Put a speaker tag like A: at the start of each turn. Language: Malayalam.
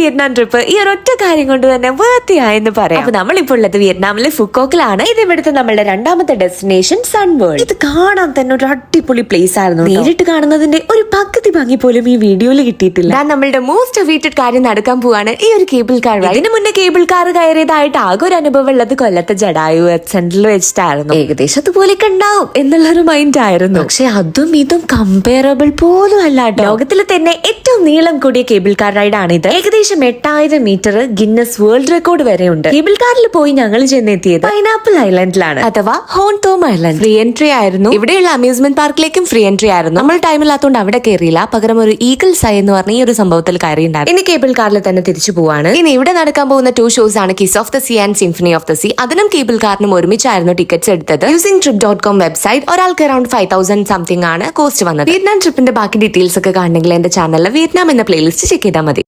A: വിയറ്റ്നാം ട്രിപ്പ് ഈ ഒരൊറ്റ കാര്യം കൊണ്ട് തന്നെ വേർത്തിയായെന്ന് പറയാം. അപ്പൊ നമ്മളിപ്പോൾ ഉള്ളത് വിയറ്റ്നാമിലെ ഫുക്കോക്കിലാണ്. ഇത് ഇവിടുത്തെ നമ്മളുടെ രണ്ടാമത്തെ ഡെസ്റ്റിനേഷൻ സൺവേൾഡ് ഇത് കാണാൻ തന്നെ ഒരു അടിപൊളി പ്ലേസ് ആയിരുന്നു നേരിട്ട് കാണുന്നതിന്റെ ഒരു പകുതി ഭംഗി പോലും ഈ വീഡിയോയിൽ കിട്ടിയിട്ടില്ല. ഞാൻ നമ്മളുടെ മോസ്റ്റ് അവീറ്റഡ് കാര്യം നടക്കാൻ പോവാണ്. ഈ ഒരു കേബിൾ കാർ ഇതിന് മുന്നേ കേബിൾ കാർ കയറിയതായിട്ട് ആകെ ഒരു അനുഭവം ഉള്ളത് കൊല്ലത്തെ ജഡായു സെന്ററിൽ വെച്ചിട്ടായിരുന്നു. ഏകദേശം അതുപോലെയൊക്കെ ഉണ്ടാവും എന്നുള്ളൊരു മൈൻഡ് ആയിരുന്നു. പക്ഷെ അതും ഇതും കമ്പയറബിൾ പോലും അല്ല ലോകത്തിൽ ലോകത്തിലെ തന്നെ ഏറ്റവും നീളം കൂടിയ കേബിൾ കാർ റൈഡ് ആണ് ഇത് ഏകദേശം എട്ടായിരം മീറ്റർ ഗിന്നസ് വേൾഡ് റെക്കോർഡ് വരെ ഉണ്ട് കേബിൾ കാറിൽ പോയി ഞങ്ങൾ ചെന്നെത്തിയത് പൈനാപ്പിൾ ഐലൻഡിലാണ് അഥവാ ഹോൺ തോം ഐലൻഡ് ഫ്രീ എൻട്രി ആയിരുന്നു. ഇവിടെയുള്ള അമ്യൂസ്മെന്റ് പാർക്കിലേക്കും ഫ്രീ എൻട്രി ആയിരുന്നു. നമ്മൾ ടൈം ഇല്ലാത്തതുകൊണ്ട് അവിടെ കയറിയില്ല പകരം ഒരു ഈഗിൾ സൈ എന്ന് പറഞ്ഞ ഈ ഒരു സംഭവത്തിൽ കയറിയിട്ടുണ്ടായിരുന്നു ഇനി കേബിൾ കാറിൽ തന്നെ തിരിച്ചു പോവാണ്. ഇനി ഇവിടെ നടക്കാൻ പോകുന്ന ടു ഷോസ് ആണ് kiss of the sea and symphony of the sea അതിനും കേബിൾ കാറിനും ഒരുമിച്ചായിരുന്നു ടിക്കറ്റ്സ് എടുത്തത്. Using trip dot com website ഒരാൾക്ക് അറൌണ്ട് ഫൈവ് തൗസൻഡ് സംതിങ് ആണ് കോസ്റ്റ് വന്നത്. വിയറ്റ്നാം ട്രിപ്പിന്റെ ബാക്കി ഡീറ്റെയിൽസ് ഒക്കെ കാണണമെങ്കിൽ എന്റെ ചാനലിൽ വിയറ്റ്നാം എന്ന പ്ലേലിസ്റ്റ് ചെക്ക് ചെയ്താൽ മതി.